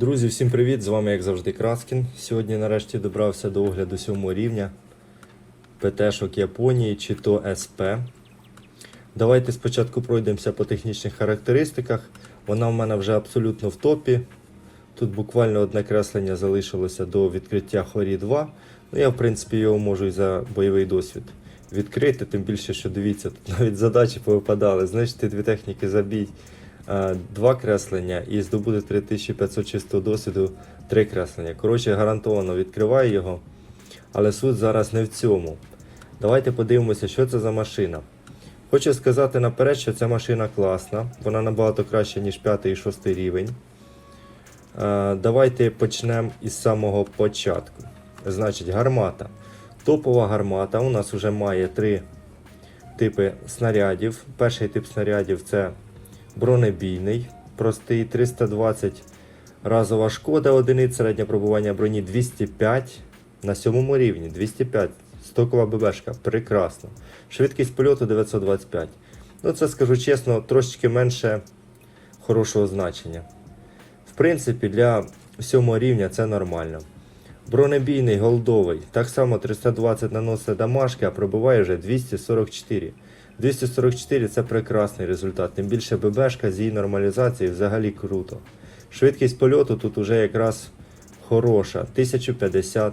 Друзі, всім привіт! З вами, як завжди, Краскін. Сьогодні нарешті добрався до огляду сьомого рівня ПТшок Японії чи то СП. Давайте спочатку пройдемося по технічних характеристиках. Вона в мене вже абсолютно в топі. Тут буквально одне креслення залишилося до відкриття Хорі 2. Ну, я, в принципі, його можу і за бойовий досвід відкрити, тим більше, що дивіться, тут навіть задачі повипадали. Знищити дві техніки забій. Два креслення і здобути 3500 чистого досвіду, три креслення. Коротше, гарантовано відкриваю його. Але суть зараз не в цьому. Давайте подивимося, що це за машина. Хочу сказати наперед, що ця машина класна, вона набагато краща, ніж 5 і 6 рівень. Е, Давайте почнемо із самого початку. Значить, гармата. Топова гармата у нас вже має три типи снарядів. Перший тип снарядів це бронебійний, простий 320 разова шкода одиниць, середнє пробування броні 205 на сьомому рівні. 205. Стокова ББшка. Прекрасно. Швидкість польоту 925. Ну, це скажу чесно, трошечки менше хорошого значення. В принципі, для сьомого рівня це нормально. Бронебійний голдовий. Так само 320 наносить дамажки, а пробиває вже 244. 244 це прекрасний результат. Тим більше ББшка з її нормалізацією взагалі круто. Швидкість польоту тут уже якраз хороша. 1050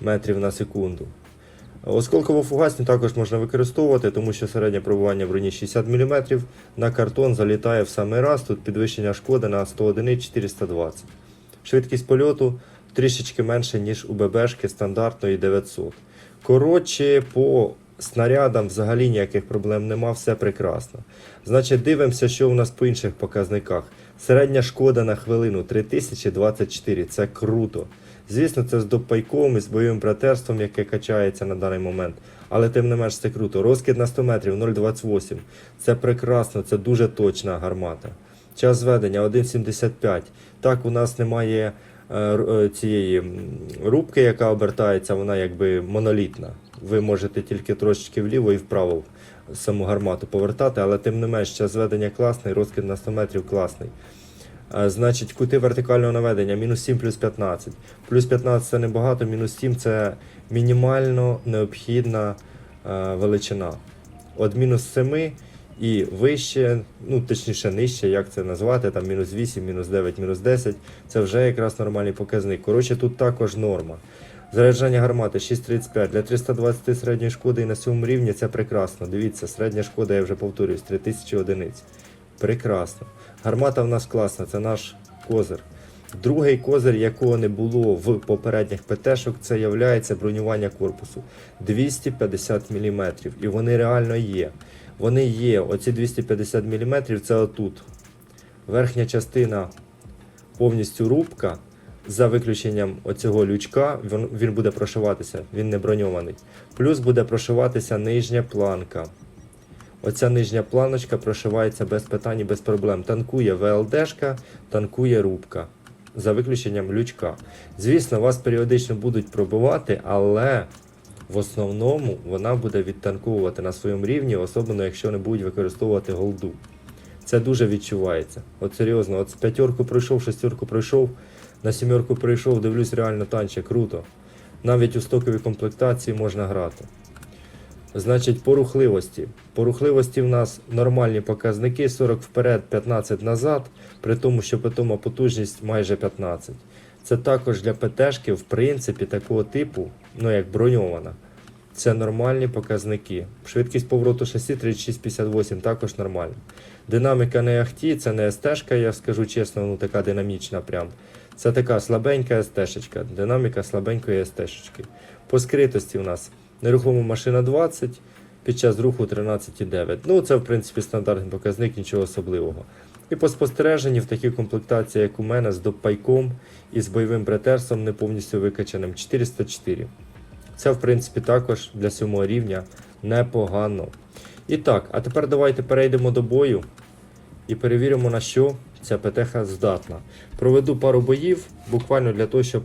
метрів на секунду. Осколково-фугасні також можна використовувати, тому що середнє пробування броні 60 мм на картон залітає в самий раз. Тут підвищення шкоди на 100 одиниць 420. Швидкість польоту трішечки менше, ніж у ББшки стандартної 900. Коротше, по снарядам взагалі ніяких проблем нема, все прекрасно. Значить, дивимося, що у нас по інших показниках. Середня шкода на хвилину 3024. Це круто. Звісно, це з допайком і з бойовим братерством, яке качається на даний момент. Але тим не менш це круто. Розкид на 100 метрів 0,28. Це прекрасно, це дуже точна гармата. Час зведення 1,75. Так, у нас немає цієї рубки, яка обертається, вона якби монолітна. Ви можете тільки трошечки вліво і вправо саму гармату повертати, але тим не менш час зведення класний, розкид на 100 метрів класний. Значить, кути вертикального наведення мінус 7 плюс 15. Плюс 15 це небагато, мінус 7 це мінімально необхідна е, величина. От мінус 7 і вище, ну точніше нижче, як це назвати, там мінус 8, мінус 9, мінус 10, це вже якраз нормальний показник. Коротше, тут також норма. Заряджання гармати 6,35 для 320 середньої шкоди і на цьому рівні це прекрасно. Дивіться, середня шкода, я вже повторююсь, 3000 одиниць. Прекрасно. Гармата в нас класна, це наш козир. Другий козир, якого не було в попередніх ПТшок, це є бронювання корпусу 250 мм. І вони реально є. Вони є. Оці 250 мм це отут. Верхня частина повністю рубка. За виключенням оцього лючка, він, буде прошиватися, він не броньований. Плюс буде прошиватися нижня планка. Оця нижня планочка прошивається без питань і без проблем. Танкує ВЛДшка, танкує рубка. За виключенням лючка. Звісно, вас періодично будуть пробивати, але в основному вона буде відтанковувати на своєму рівні, особливо якщо не будуть використовувати голду. Це дуже відчувається. От серйозно, от п'ятерку пройшов, шестерку пройшов, на сімерку прийшов, дивлюсь, реально танче, круто. Навіть у стоковій комплектації можна грати. Значить, по рухливості. По рухливості в нас нормальні показники 40 вперед, 15 назад, при тому, що питома потужність майже 15. Це також для ПТшки, в принципі, такого типу, ну як броньована. Це нормальні показники. Швидкість повороту шасі 36-58 також нормально. Динаміка не ахті, це не СТ-шка, я скажу чесно, ну така динамічна прям. Це така слабенька СТ-шечка, динаміка слабенької СТ-шечки. По скритості у нас нерухома машина 20, під час руху 13,9. Ну, це, в принципі, стандартний показник, нічого особливого. І по спостереженні в такій комплектації, як у мене, з допайком і з бойовим братерством не повністю викачаним 404. Це, в принципі, також для сьомого рівня непогано. І так, а тепер давайте перейдемо до бою і перевіримо, на що ця ПТХ здатна. Проведу пару боїв, буквально для того, щоб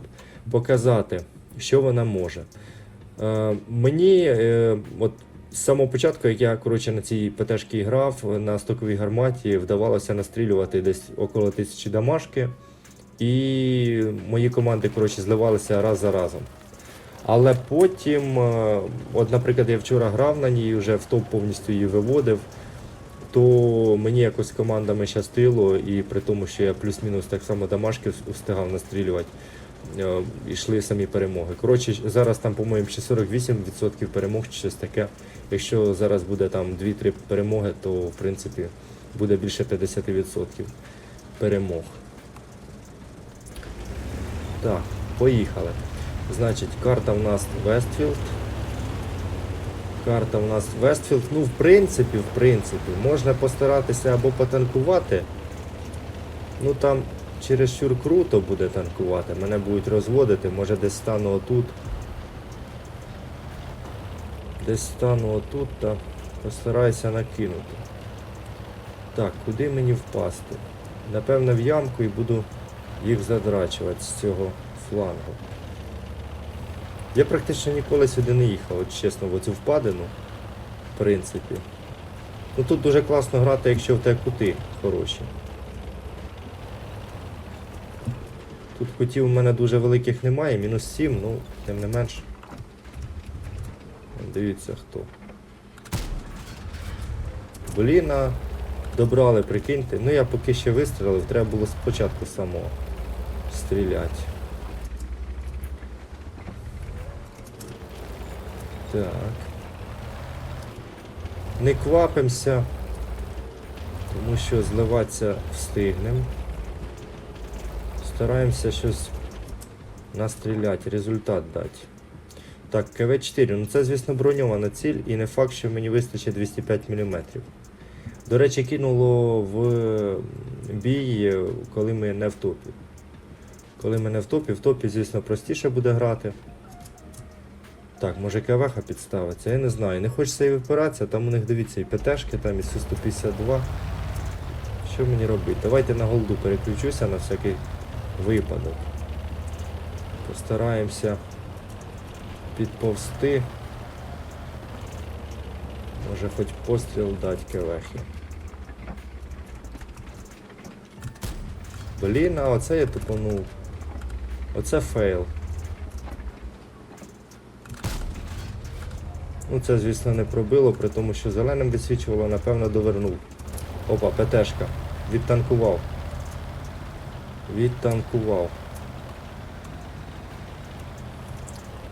показати, що вона може. Е, мені е, от з самого початку, як я коротше, на цій ПТшці грав, на стоковій гарматі вдавалося настрілювати десь около тисячі дамашки. І мої команди коротше, зливалися раз за разом. Але потім, е, от, наприклад, я вчора грав на ній, вже в топ повністю її виводив, то мені якось командами щастило, і при тому, що я плюс-мінус так само дамашки встигав настрілювати, йшли самі перемоги. Коротше, зараз там, по-моєму, ще 48% перемог чи щось таке. Якщо зараз буде там 2-3 перемоги, то в принципі буде більше 50% перемог. Так, поїхали. Значить, карта в нас Вестфілд. Карта в нас Вестфілд. Ну, в принципі, в принципі, можна постаратися або потанкувати. Ну там чересчур круто буде танкувати. Мене будуть розводити, може десь стану отут. Десь стану отут та постараюся накинути. Так, куди мені впасти? Напевно, в ямку і буду їх задрачувати з цього флангу. Я практично ніколи сюди не їхав, от чесно, в оцю впадину. В принципі. Ну тут дуже класно грати, якщо в тебе кути хороші. Тут кутів у мене дуже великих немає, мінус 7, ну, тим не менш. Дивіться хто. Блін, а добрали, прикиньте. Ну я поки ще вистрілив, треба було спочатку самого стріляти. Так. Не квапимося, тому що зливатися встигнемо. Стараємося щось настріляти, результат дати. Так, КВ-4, ну це, звісно, броньована ціль і не факт, що мені вистачить 205 мм. До речі, кинуло в бій, коли ми не в топі. Коли ми не в топі, в топі, звісно, простіше буде грати. Так, може КВХ підставиться, я не знаю. Не хочеться і випиратися, там у них дивіться і ПТшки, там і Су-152. Що мені робити? Давайте на голду переключуся на всякий випадок. Постараємося підповзти. Може хоч постріл дати КВХі. Блін, а оце я тупанув. Оце фейл. Ну це, звісно, не пробило, при тому, що зеленим висвічувало, напевно, довернув. Опа, ПТшка. Відтанкував. Відтанкував.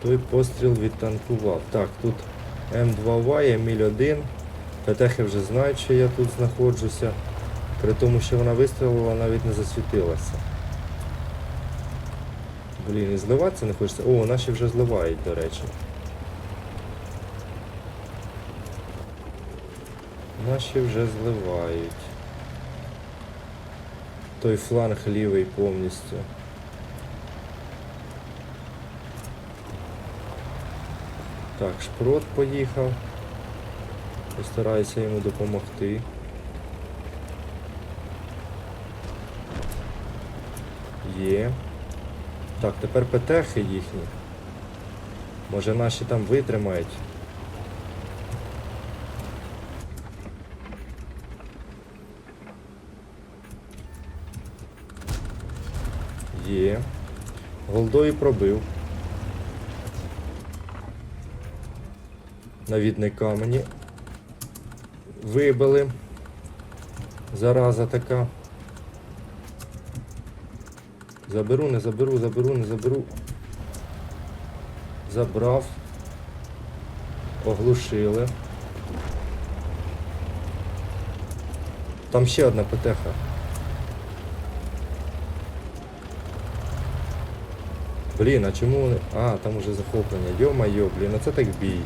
Той постріл відтанкував. Так, тут М2Y, Еміль 1. ПТХи вже знають, що я тут знаходжуся. При тому, що вона вистрілила, навіть не засвітилася. Блін, і зливатися не хочеться. О, наші вже зливають, до речі. Наші вже зливають. Той фланг лівий повністю. Так, шпрот поїхав. Постараюся йому допомогти. Є. Так, тепер ПТХи їхні. Може наші там витримають. Є. Голдою пробив. Навідник камені. Вибили. Зараза така. Заберу, не заберу, заберу, не заберу. Забрав. Оглушили. Там ще одна ПТХ. Блін, а чому вони... А, там уже захоплення. Йо-майо, блін, а це так бій.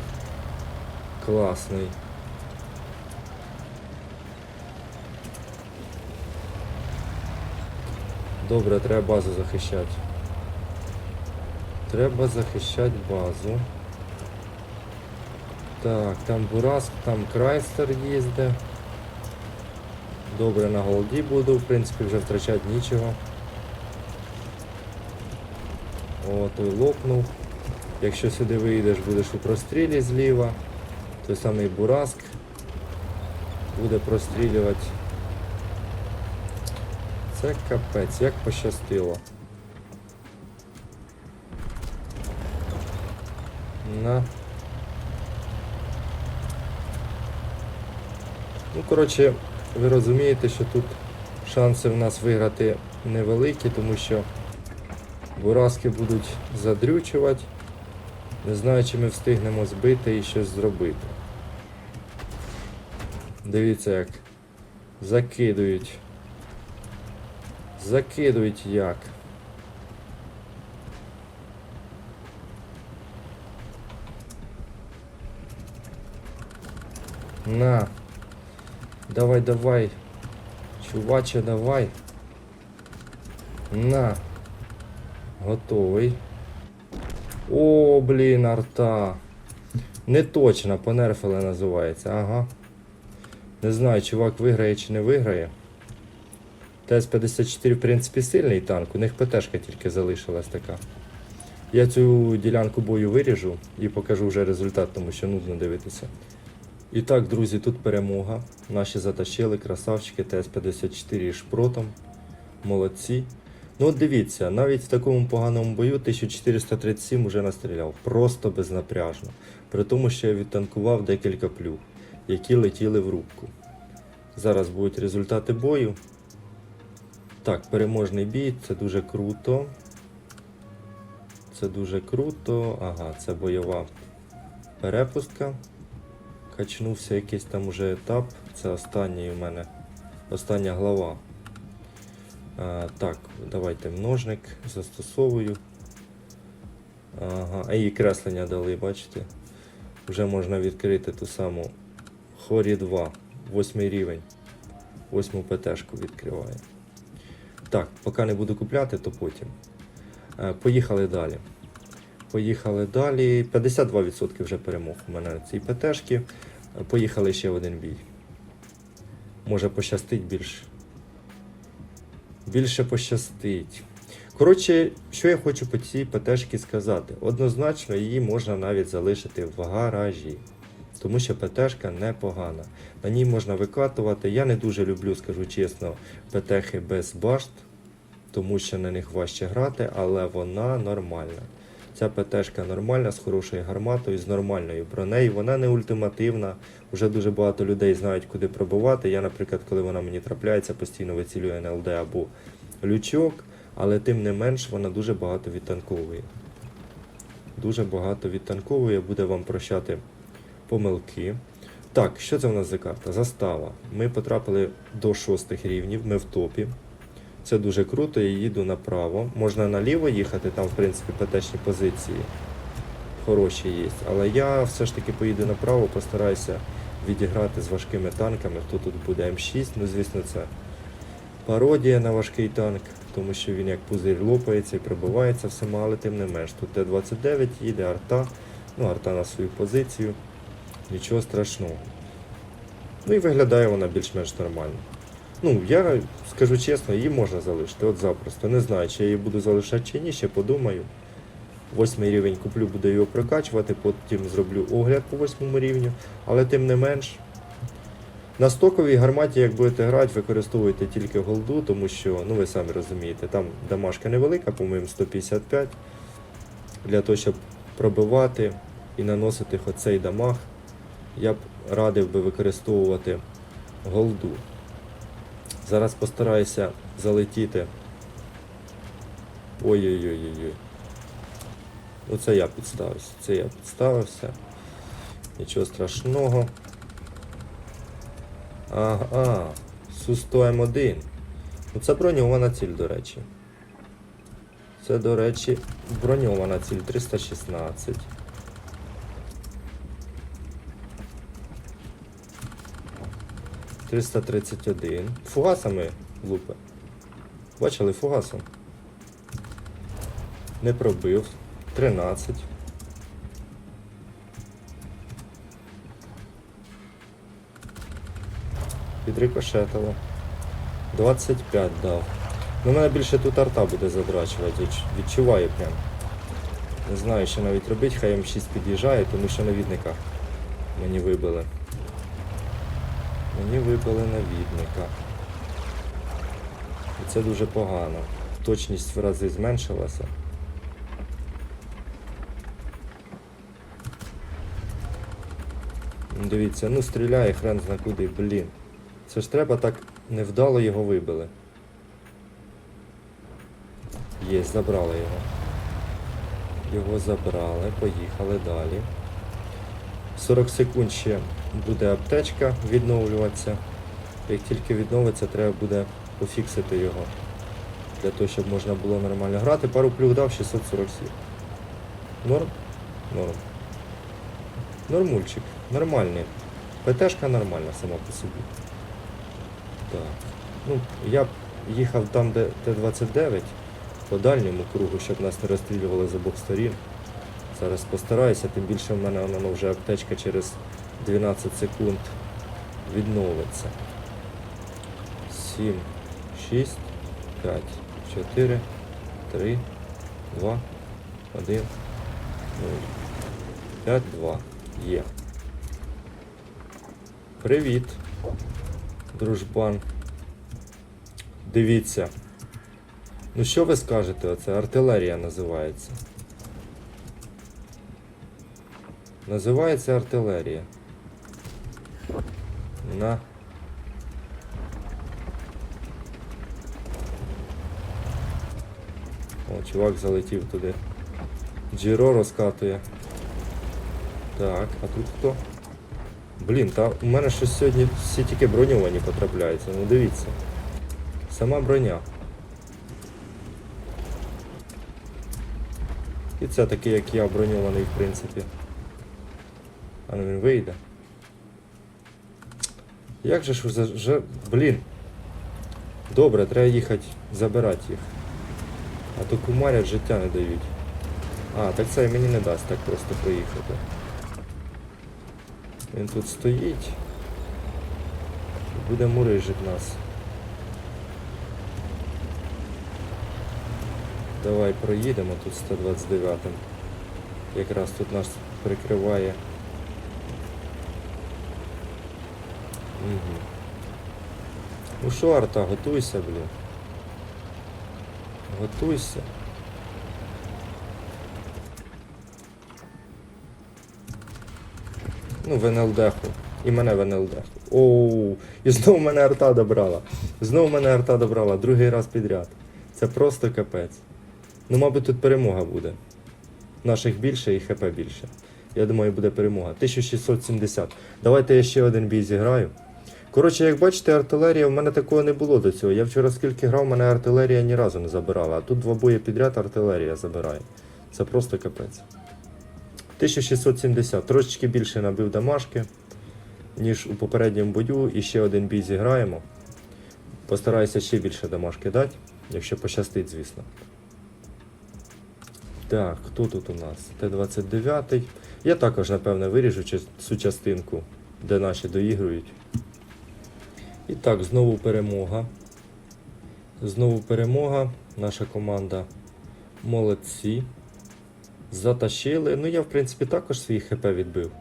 Класний. Добре, треба базу захищати. Треба захищати базу. Так, там Бураск, там Крайстер їздить. Добре, на голді буду, в принципі, вже втрачати нічого. О, той лопнув. Якщо сюди вийдеш, будеш у прострілі зліва. Той самий Бураск буде прострілювати. Це капець, як пощастило. На. Ну, коротше, ви розумієте, що тут шанси в нас виграти невеликі, тому що бураски будуть задрючувати. Не знаю, чи ми встигнемо збити і щось зробити. Дивіться, як закидують. Закидують як. На. Давай, давай. Чуваче, давай. На. Готовий. О, блін, арта. Не точно, понерфили називається, ага. Не знаю, чувак виграє чи не виграє. ТС-54, в принципі, сильний танк, у них ПТшка тільки залишилась така. Я цю ділянку бою виріжу і покажу вже результат, тому що нудно дивитися. І так, друзі, тут перемога. Наші затащили, красавчики, ТС-54 шпротом. Молодці. Ну дивіться, навіть в такому поганому бою 1437 уже настріляв. Просто безнапряжно. При тому, що я відтанкував декілька плюх, які летіли в рубку. Зараз будуть результати бою. Так, переможний бій, це дуже круто. Це дуже круто. Ага, це бойова перепустка. Качнувся якийсь там уже етап. Це останній у мене. Остання глава. А, так, давайте множник застосовую. Ага, а її креслення дали, бачите? Вже можна відкрити ту саму Хорі 2, 8 рівень. 8 ПТшку відкриває. Так, поки не буду купляти, то потім. Е, Поїхали далі. Поїхали далі. 52% вже перемог у мене на цій ПТшки. Поїхали ще один бій. Може пощастить більш. Більше пощастить. Коротше, що я хочу по цій ПТшці сказати? Однозначно її можна навіть залишити в гаражі. Тому що ПТшка непогана. На ній можна викатувати. Я не дуже люблю, скажу чесно, ПТхи без башт, тому що на них важче грати, але вона нормальна. Ця ПТшка нормальна, з хорошою гарматою, з нормальною бронею. Вона не ультимативна. Вже дуже багато людей знають, куди пробувати. Я, наприклад, коли вона мені трапляється, постійно вицілюю НЛД або лючок, але тим не менш вона дуже багато відтанковує. Дуже багато відтанковує, буде вам прощати помилки. Так, що це в нас за карта? Застава. Ми потрапили до шостих рівнів, ми в топі. Це дуже круто, я їду направо. Можна наліво їхати, там, в принципі, ПТшні позиції хороші є. Але я все ж таки поїду направо, постараюся відіграти з важкими танками. Хто тут буде М6, ну звісно, це пародія на важкий танк, тому що він як пузир лопається і пробивається всіма, але тим не менш. Тут Т-29 їде арта, ну арта на свою позицію. Нічого страшного. Ну і виглядає вона більш-менш нормально. Ну, я скажу чесно, її можна залишити, от запросто. Не знаю, чи я її буду залишати чи ні, ще подумаю. Восьмий рівень куплю, буду його прокачувати, потім зроблю огляд по восьмому рівню, але тим не менш. На стоковій гарматі, як будете грати, використовуйте тільки голду, тому що, ну ви самі розумієте, там дамажка невелика, по-моєму, 155. Для того, щоб пробивати і наносити хоч цей дамаг, я б радив би використовувати голду. Зараз постараюся залетіти. Ой-ой-ой-ой. Ну це я підставився. Це я підставився. Нічого страшного. Ага, Су-100 М1. Ну це броньована ціль, до речі. Це, до речі, броньована ціль 316. Триста тридцять один. Фугасами лупи. Бачили фугасом? Не пробив. 13. Підрикошетило. 25 дав. Ну, мене більше тут арта буде задрачувати, відчуваю прям. Не знаю, що навіть робити, хай М6 під'їжджає, тому що навідника мені вибили. Мені вибили навідника. І це дуже погано. Точність в рази зменшилася. Ну, Дивіться, ну стріляє хрен зна куди, блін. Це ж треба так невдало його вибили. Є, забрали його. Його забрали, поїхали далі. 40 секунд ще буде аптечка відновлюватися. Як тільки відновиться, треба буде пофіксити його. Для того, щоб можна було нормально грати. Пару плюх дав 647. Норм? Норм. Нормульчик. Нормальний. ПТшка нормальна сама по собі. Так. Ну, я б їхав там, де Т-29, по дальньому кругу, щоб нас не розстрілювали з обох сторін. Зараз постараюся, тим більше в мене воно вже аптечка через 12 секунд відновиться. 7, 6, 5, 4, 3, 2, 1, 0. 5, 2. Є. Привіт, дружбан. Дивіться. Ну що ви скажете? Оце артилерія називається. Називається артилерія. На. О, чувак залетів туди. Джіро розкатує. Так, а тут хто? Блін, та у мене щось сьогодні всі тільки броньовані потрапляються. Ну дивіться. Сама броня. І це такий, як я, броньований, в принципі. А він вийде. Як же ж ви за... же- Блін. Добре, треба їхати забирати їх. А то кумарять життя не дають. А, так це мені не дасть так просто проїхати. Він тут стоїть. Буде мурижить нас. Давай проїдемо тут 129-м. Якраз тут нас прикриває. Угу. Ну що, арта, готуйся, блін. Готуйся. Ну, в НЛДху. І мене в НЛДху. Оу, і знову мене арта добрала. Знову мене арта добрала, другий раз підряд. Це просто капець. Ну, мабуть, тут перемога буде. Наших більше і ХП більше. Я думаю, буде перемога. 1670. Давайте я ще один бій зіграю. Коротше, як бачите, артилерія, в мене такого не було до цього. Я вчора скільки грав, мене артилерія ні разу не забирала. А тут два бої підряд артилерія забирає. Це просто капець. 1670. Трошечки більше набив дамашки, ніж у попередньому бою. І ще один бій зіграємо. Постараюся ще більше дамашки дати, якщо пощастить, звісно. Так, хто тут у нас? Т-29. Я також, напевне, виріжу цю частинку, де наші доігрують. І так, знову перемога. Знову перемога. Наша команда молодці. Затащили. Ну, я, в принципі, також свій ХП відбив.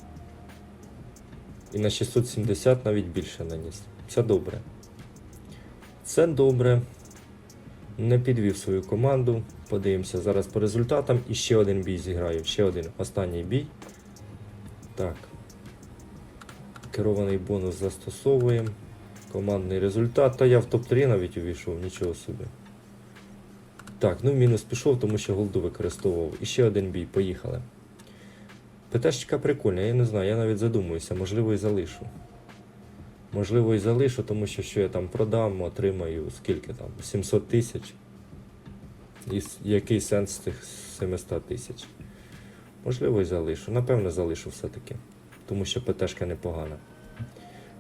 І на 670 навіть більше наніс. Це добре. Це добре. Не підвів свою команду. Подивимося зараз по результатам. І ще один бій зіграю. Ще один останній бій. Так. Керований бонус застосовуємо. Командний результат. Та я в топ-3 навіть увійшов, нічого собі. Так, ну мінус пішов, тому що голду використовував. І ще один бій, поїхали. ПТшечка прикольна, я не знаю, я навіть задумуюся, можливо і залишу. Можливо і залишу, тому що що я там продам, отримаю скільки там? 700 тисяч. І який сенс тих 700 тисяч? Можливо і залишу. Напевно, залишу все-таки. Тому що ПТшка непогана.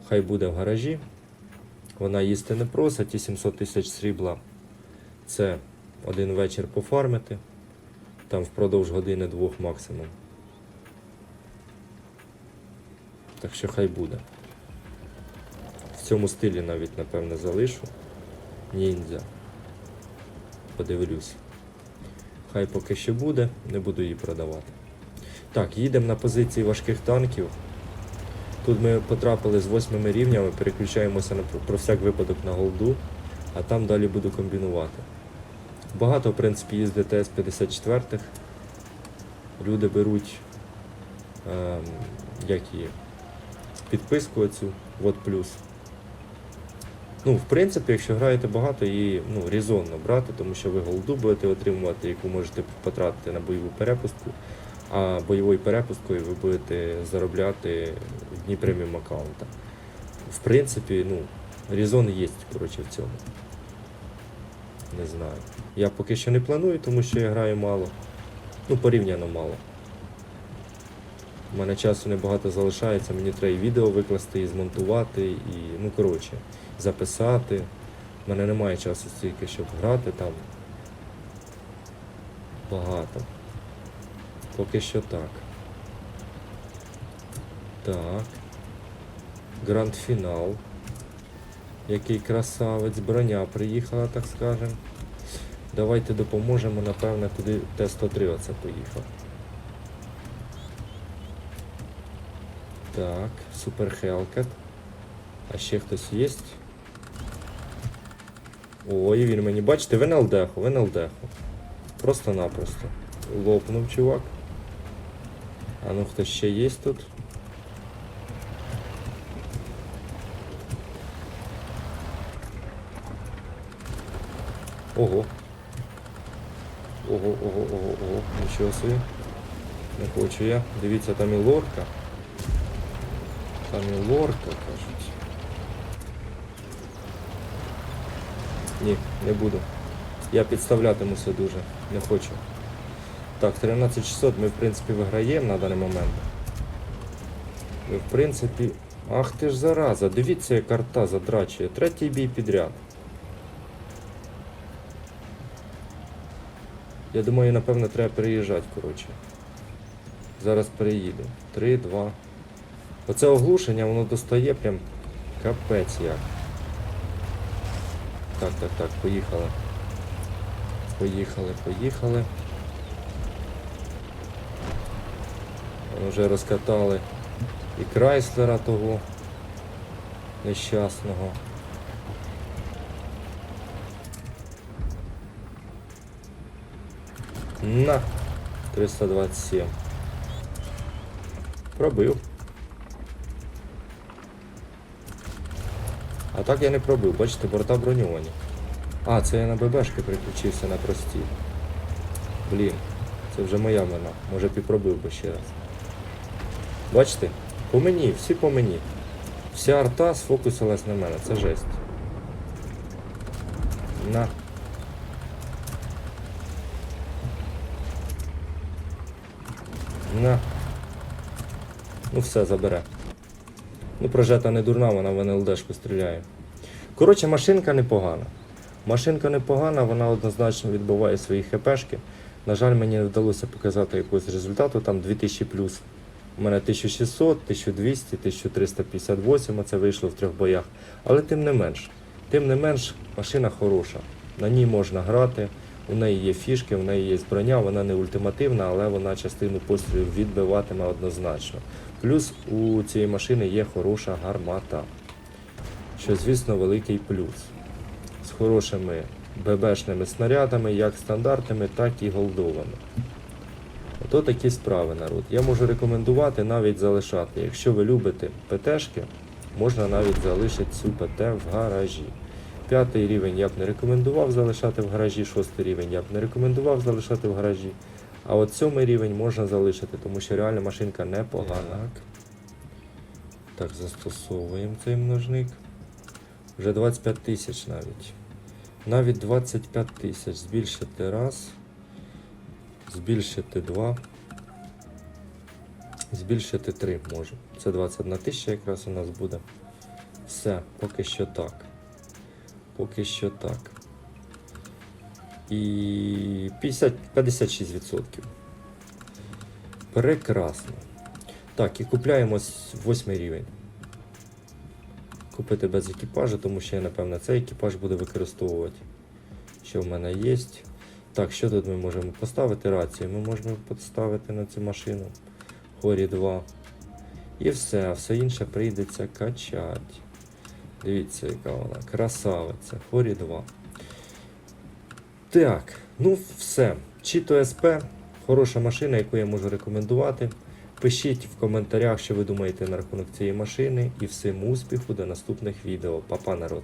Хай буде в гаражі. Вона їсти не просить, і 700 тисяч срібла. Це один вечір пофармити. Там впродовж години-двох максимум. Так що хай буде. В цьому стилі навіть, напевне, залишу. Ніндзя. Подивлюсь. Хай поки що буде, не буду її продавати. Так, їдемо на позиції важких танків. Тут ми потрапили з восьмими рівнями, переключаємося на, про всяк випадок на голду, а там далі буду комбінувати. Багато, в принципі, їздить ТС-54. Люди беруть ем, як її, підписку оцю, от плюс. Ну, в принципі, якщо граєте багато, її ну, резонно брати, тому що ви голду будете отримувати, яку можете потратити на бойову перепустку, а бойовою перепусткою ви будете заробляти в дні преміум аккаунта. В принципі, ну, резон є, коротше, в цьому. Не знаю. Я поки що не планую, тому що я граю мало. Ну, порівняно мало. У мене часу небагато залишається, мені треба і відео викласти, і змонтувати, і, ну коротше, записати. У мене немає часу стільки, щоб грати там. Багато. Поки що так. Так. Гранд-фінал. Який красавець, броня приїхала, так скажем. Давайте допоможемо, напевне, туди Т-103 оце поїхав. Так, Супер Хелкет. А ще хтось є? Ой, він мені, бачите, в НЛДху, в НЛДху. Просто-напросто. Лопнув чувак. А ну хтось ще є тут? Ого. Ого, ого, ого, ого, нічого собі. Не хочу я. Дивіться, там і лорка. Там і лорка, кажуть. Ні, не буду. Я підставлятимуся дуже. Не хочу. Так, 13600 ми в принципі виграємо на даний момент. Ми в принципі. Ах ти ж зараза, дивіться, як карта задрачує. Третій бій підряд. Я думаю, напевно, треба переїжджати, коротше. Зараз переїду. 3, 2. Оце оглушення, воно достає прям капець як. Так, так, так, поїхали. Поїхали, поїхали. Вже розкатали і Крайслера того нещасного. На 327. Пробив. А так я не пробив, бачите, борта броньовані. А, це я на ББшки переключився на прості. Блін, це вже моя вина. Може б і пробив би ще раз. Бачите? По мені, всі по мені. Вся арта сфокусилась на мене, це жесть. На. На. Ну все, забере. Ну, прожета не дурна, вона в НЛДшку стріляє. Коротше, машинка непогана. Машинка непогана, вона однозначно відбиває свої хпшки. На жаль, мені не вдалося показати якогось результату, там 2000 плюс. У мене 1600, 1200, 1358, оце вийшло в трьох боях. Але тим не менш, тим не менш, машина хороша. На ній можна грати, у неї є фішки, у неї є броня, вона не ультимативна, але вона частину пострілів відбиватиме однозначно. Плюс у цієї машини є хороша гармата, що, звісно, великий плюс. З хорошими ББшними снарядами, як стандартними, так і голдовими. Ото такі справи, народ. Я можу рекомендувати навіть залишати. Якщо ви любите ПТшки, можна навіть залишити цю ПТ в гаражі. П'ятий рівень я б не рекомендував залишати в гаражі, шостий рівень я б не рекомендував залишати в гаражі. А от сьомий рівень можна залишити, тому що реально машинка непогана. Так, так застосовуємо цей множник. Вже 25 тисяч навіть. Навіть 25 тисяч. Збільшити раз. Збільшити два. Збільшити 3 можу. Це 21 тисяча якраз у нас буде. Все, поки що так. Поки що так. І 50, 56%. Прекрасно. Так, і купляємо с- восьмий рівень. Купити без екіпажу, тому що я, напевно, цей екіпаж буду використовувати. Що в мене є. Так, що тут ми можемо поставити? Рацію ми можемо поставити на цю машину. Хорі 2. І все, все інше прийдеться качати. Дивіться, яка вона. Красавиця. Хорі 2. Так, ну все. Чіто СП. Хороша машина, яку я можу рекомендувати. Пишіть в коментарях, що ви думаєте на рахунок цієї машини, і всім успіху до наступних відео. Папа народ!